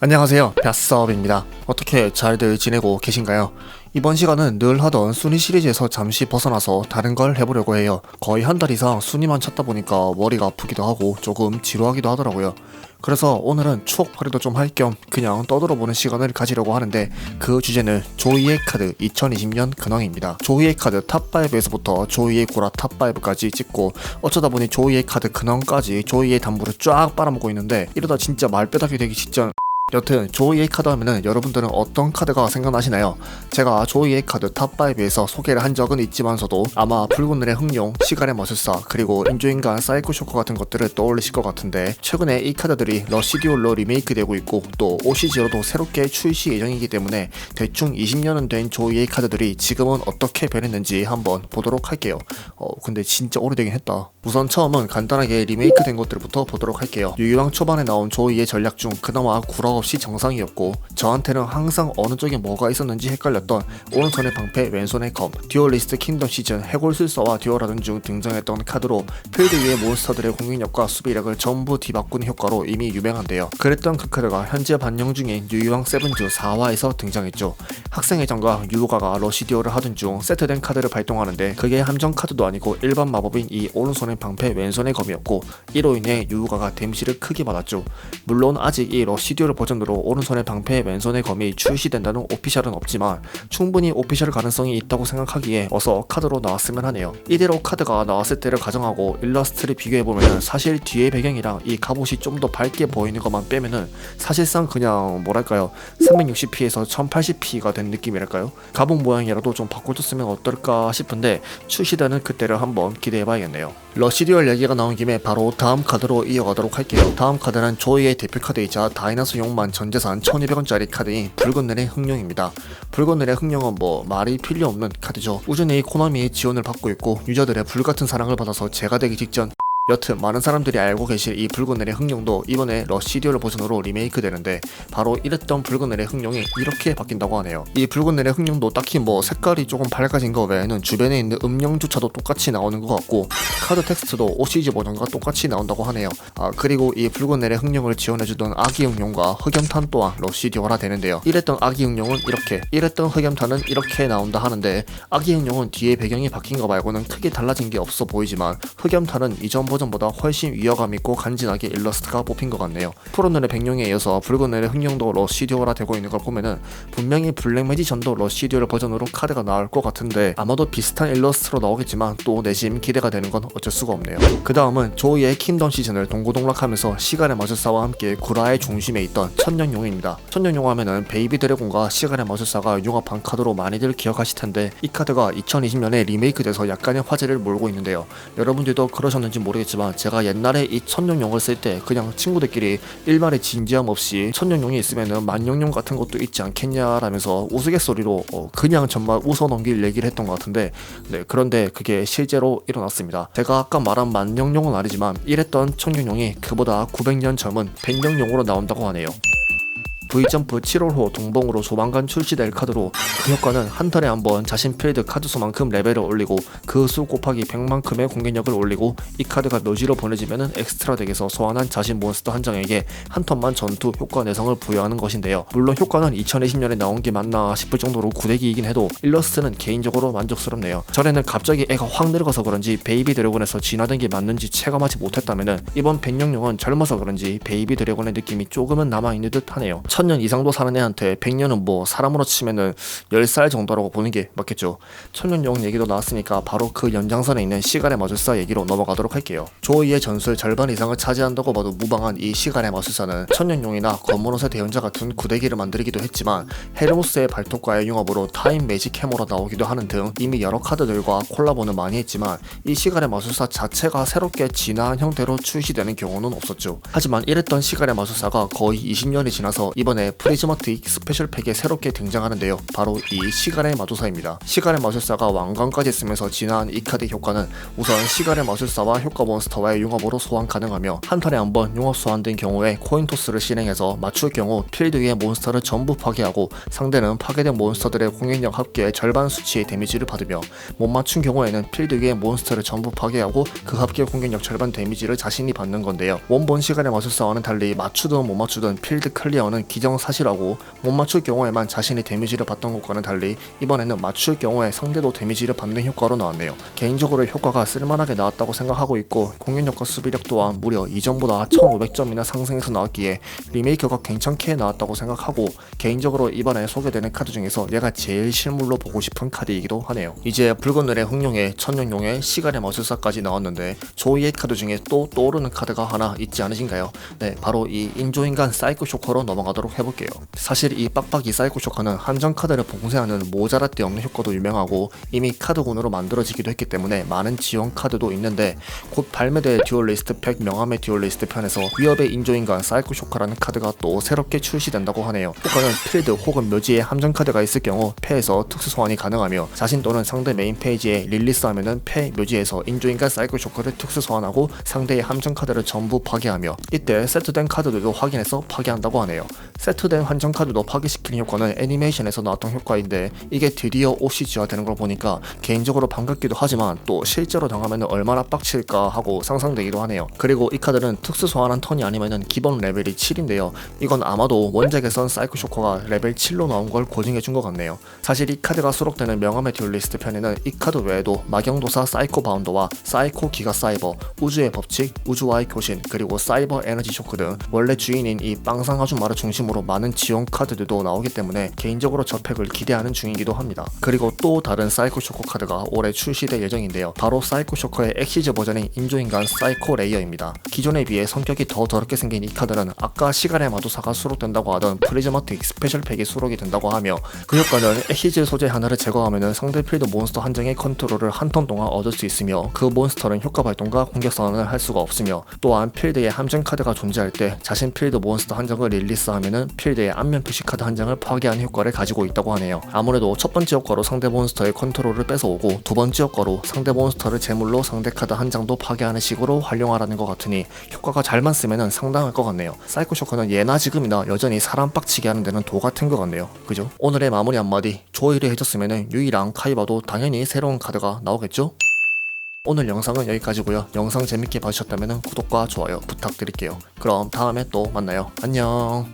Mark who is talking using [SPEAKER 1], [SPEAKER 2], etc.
[SPEAKER 1] 안녕하세요 벼싸업입니다 어떻게 잘들 지내고 계신가요? 이번 시간은 늘 하던 순위 시리즈에서 잠시 벗어나서 다른 걸 해보려고 해요 거의 한 달 이상 순위만 찾다 보니까 머리가 아프기도 하고 조금 지루하기도 하더라고요 그래서 오늘은 추억팔이도 좀 할 겸 그냥 떠들어보는 시간을 가지려고 하는데 그 주제는 조이의 카드 2020년 근황입니다. 조이의 카드 탑5에서부터 조이의 고라 탑5까지 찍고 어쩌다 보니 조이의 카드 근황까지 조이의 담부를 쫙 빨아먹고 있는데 이러다 진짜 말뼈닥이 되기 직전 여튼 조이의 카드 하면은 여러분들은 어떤 카드가 생각나시나요? 제가 조이의 카드 탑5에서 소개를 한 적은 있지만서도 아마 눈의 흥룡, 시간의 마술사, 그리고 인조인간 사이코 쇼커 같은 것들을 떠올리실 것 같은데 최근에 이 카드들이 러시디올로 리메이크 되고 있고 또 OCG로도 새롭게 출시 예정이기 때문에 대충 20년은 된 조이의 카드들이 지금은 어떻게 변했는지 한번 보도록 할게요. 어 근데 진짜 오래되긴 했다. 우선 처음은 간단하게 리메이크 된 것들부터 보도록 할게요. 유유왕 초반에 나온 조이의 전략 중 그나마 구라 없이 정상이었고 저한테는 항상 어느 쪽에 뭐가 있었는지 헷갈렸던 오른손의 방패 왼손의 검 듀얼리스트 킹덤 시즌 해골술사와 듀얼하던 중 등장했던 카드로 필드 위의 몬스터들의 공격력과 수비력을 전부 뒤바꾼 효과로 이미 유명한데요. 그랬던 그 카드가 현재 반영 중인 유유왕 세븐즈 4화에서 등장했죠. 학생 회장과 유로가가 러시 듀얼을 하던 중 세트된 카드를 발동하는데 그게 함정 카드도 아니고 일반 마법인 이 오른손의 방패 왼손의 검이었고 이로 인해 유로가가 데미지를 크게 받았죠. 물론 아직 이 러시 듀얼 버전으로 오른손의 방패 왼손의 검이 출시된다는 오피셜은 없지만 충분히 오피셜 가능성이 있다고 생각하기에 어서 카드로 나왔으면 하네요. 이대로 카드가 나왔을 때를 가정하고 일러스트를 비교해보면 사실 뒤에 배경이랑 이 갑옷이 좀 더 밝게 보이는 것만 빼면은 사실상 그냥 뭐랄까요? 360p에서 1080p가 된 느낌이랄까요? 갑옷 모양이라도 좀 바꿔줬으면 어떨까 싶은데 출시되는 그때를 한번 기대해봐야겠네요. 러시디얼 얘기가 나온 김에 바로 다음 카드로 이어가도록 할게요. 다음 카드는 조이의 대표 카드이자 다이나스 용만 전재산 1200원짜리 카드인 붉은 눈의 흥룡입니다. 붉은 눈의 흥룡은 뭐 말이 필요 없는 카드죠. 우전에 코나미의 지원을 받고 있고 유저들의 불같은 사랑을 받아서 제가 되기 직전 여튼 많은 사람들이 알고 계실 이 붉은 날의 흥룡도 이번에 러시디얼 버전으로 리메이크 되는데 바로 이랬던 붉은 날의 흥룡이 이렇게 바뀐다고 하네요. 이 붉은 날의 흥룡도 딱히 뭐 색깔이 조금 밝아진 거 외에는 주변에 있는 음영조차도 똑같이 나오는 것 같고 카드 텍스트도 OCG 버전과 똑같이 나온다고 하네요. 아 그리고 이 붉은 날의 흥룡을 지원해주던 아기 흥룡과 흑염탄 또한 러시디얼화 되는데요. 이랬던 아기 흥룡은 이렇게 이랬던 흑염탄은 이렇게 나온다 하는데 아기 흥룡은 뒤에 배경이 바뀐 거 말고는 크게 달라진 게 없어 보이지만 흑염탄은 이전 버전 버전보다 훨씬 위화감 있고 간지나게 일러스트가 뽑힌 것 같네요. 푸른 눈의 백룡에 이어서 붉은 눈의 흥룡도 러시디오라 되고 있는 걸 보면은 분명히 블랙 매지션도 러시디오 버전으로 카드가 나올 것 같은데 아마도 비슷한 일러스트로 나오겠지만 또 내심 기대가 되는 건 어쩔 수가 없네요. 그 다음은 조이의 킹덤 시즌을 동고동락하면서 시간의 마술사와 함께 구라의 중심에 있던 천년용입니다. 천년용 하면은 베이비 드래곤과 시간의 마술사가 융합한 카드로 많이들 기억하실 텐데 이 카드가 2020년에 리메이크돼서 약간의 화제를 몰고 있는데요. 여러분들도 그러셨는지 모르겠지만 모르겠지만 제가 옛날에 이 천룡용을 쓸 때 그냥 친구들끼리 일말의 진지함 없이 천룡용이 있으면은 만룡용 같은 것도 있지 않겠냐라면서 우스갯소리로 어 그냥 정말 웃어 넘길 얘기를 했던 것 같은데 네 그런데 그게 실제로 일어났습니다. 제가 아까 말한 만룡용은 아니지만 이랬던 천룡용이 그보다 900년 젊은 백령용으로 나온다고 하네요. V점프 7월 호 동봉으로 조만간 출시될 카드로 그 효과는 한 턴에 한 번 자신 필드 카드 수만큼 레벨을 올리고 그 수 곱하기 100만큼의 공격력을 올리고 이 카드가 묘지로 보내지면은 엑스트라 덱에서 소환한 자신 몬스터 한 장에게 한 턴만 전투 효과 내성을 부여하는 것인데요. 물론 효과는 2020년에 나온 게 맞나 싶을 정도로 구대기이긴 해도 일러스트는 개인적으로 만족스럽네요. 전에는 갑자기 애가 확 늙어서 그런지 베이비 드래곤에서 진화된 게 맞는지 체감하지 못했다면은 이번 백령용은 젊어서 그런지 베이비 드래곤의 느낌이 조금은 남아있는 듯 하네요. 천년 이상도 사는 애한테 100년은 뭐 사람으로 치면은 10살 정도라고 보는 게 맞겠죠. 천년용 얘기도 나왔으니까 바로 그 연장선에 있는 시간의 마술사 얘기로 넘어가도록 할게요. 조이의 전술 절반 이상을 차지한다고 봐도 무방한 이 시간의 마술사는 천년용이나 검은옷의 대연자 같은 구대기를 만들기도 했지만 헤르모스의 발톱과의 융합으로 타임 매직 해머로 나오기도 하는 등 이미 여러 카드들과 콜라보는 많이 했지만 이 시간의 마술사 자체가 새롭게 진화한 형태로 출시되는 경우는 없었죠. 하지만 이랬던 시간의 마술사가 거의 20년이 지나서 이번 이번에 프리즈마틱 스페셜 팩에 새롭게 등장하는데요. 바로 이 시간의 마술사입니다. 시간의 마술사가 왕관까지 쓰면서 진화한 이 카드 효과는 우선 시간의 마술사와 효과 몬스터와의 융합으로 소환 가능하며 한 턴에 한 번 융합 소환된 경우에 코인 토스를 실행해서 맞출 경우 필드 위의 몬스터를 전부 파괴하고 상대는 파괴된 몬스터들의 공격력 합계의 절반 수치의 데미지를 받으며 못 맞춘 경우에는 필드 위의 몬스터를 전부 파괴하고 그 합계 공격력 절반 데미지를 자신이 받는 건데요. 원본 시간의 마술사와는 달리 맞추든 못 맞추든 필드 클리어는 기 기정사실하고 못 맞출 경우에만 자신이 데미지를 받던 것과는 달리 이번에는 맞출 경우에 상대도 데미지를 받는 효과로 나왔네요. 개인적으로 효과가 쓸만하게 나왔다고 생각하고 있고 공격력과 수비력 또한 무려 이전보다 1500점이나 상승해서 나왔기에 리메이크가 괜찮게 나왔다고 생각하고 개인적으로 이번에 소개되는 카드 중에서 얘가 제일 실물로 보고 싶은 카드이기도 하네요. 이제 붉은 늘의 흥룡의 천룡룡의 시간의 마술사까지 나왔는데 조이의 카드 중에 또 떠오르는 카드가 하나 있지 않으신가요? 네, 바로 이 인조인간 사이코 쇼커로 넘어가도록 해볼게요. 사실 이 빡빡이 사이코 쇼커는 한정 카드를 봉쇄하는 모자랄 데 없는 효과도 유명하고 이미 카드군으로 만들어지기도 했기 때문에 많은 지원 카드도 있는데 곧 발매될 듀얼리스트 팩 명함의 듀얼리스트 편에서 위협의 인조인간 사이코 쇼커라는 카드가 또 새롭게 출시된다고 하네요. 효과는 필드 혹은 묘지에 함정 카드가 있을 경우 패에서 특수 소환이 가능하며 자신 또는 상대 메인 페이지에 릴리스하면은 패 묘지에서 인조인간 사이코 쇼커를 특수 소환하고 상대의 함정 카드를 전부 파괴하며 이때 세트된 카드들도 확인해서 파괴한다고 하네요. 세트된 환정 카드도 파괴시키는 효과는 애니메이션에서 나왔던 효과인데 이게 드디어 OCG화되는 걸 보니까 개인적으로 반갑기도 하지만 또 실제로 당하면 얼마나 빡칠까 하고 상상되기도 하네요. 그리고 이 카드는 특수 소환한 턴이 아니면은 기본 레벨이 7인데요. 이건 아마도 원작에선 사이코 쇼커가 레벨 7로 나온 걸 고증해 준 것 같네요. 사실 이 카드가 수록되는 명함의 듀얼리스트 편에는 이 카드 외에도 마경도사 사이코 바운더와 사이코 기가 사이버, 우주의 법칙, 우주와의 교신, 그리고 사이버 에너지 쇼크 등 원래 주인인 이 빵상 아줌마를 중심으로 많은 지원 카드들도 나오기 때문에 개인적으로 저 팩을 기대하는 중이기도 합니다. 그리고 또 다른 사이코 쇼커 카드가 올해 출시될 예정인데요. 바로 사이코 쇼커의 엑시즈 버전인 인조인간 사이코 레이어입니다. 기존에 비해 성격이 더 더럽게 생긴 이 카드는 아까 시간의 마도사가 수록된다고 하던 프리즈마틱 스페셜 팩이 수록이 된다고 하며 그 효과는 엑시즈 소재 하나를 제거하면 상대 필드 몬스터 한 장의 컨트롤을 한 턴 동안 얻을 수 있으며 그 몬스터는 효과 발동과 공격 선언을 할 수가 없으며 또한 필드에 함정 카드가 존재할 때 자신 필드 몬스터 한 장을 릴리스하면 은 필드의 안면 표시 카드 한 장을 파괴하는 효과를 가지고 있다고 하네요. 아무래도 첫 번째 효과로 상대 몬스터의 컨트롤을 뺏어오고 두 번째 효과로 상대 몬스터를 제물로 상대 카드 한 장도 파괴하는 식으로 활용하라는 것 같으니 효과가 잘만 쓰면은 상당할 것 같네요. 사이코 쇼커는 예나 지금이나 여전히 사람 빡치게 하는 데는 도 같은 것 같네요. 그죠? 오늘의 마무리 한마디 조이를 해줬으면은 유이랑 카이바도 당연히 새로운 카드가 나오겠죠? 오늘 영상은 여기까지고요. 영상 재밌게 봐주셨다면 구독과 좋아요 부탁드릴게요. 그럼 다음에 또 만나요. 안녕.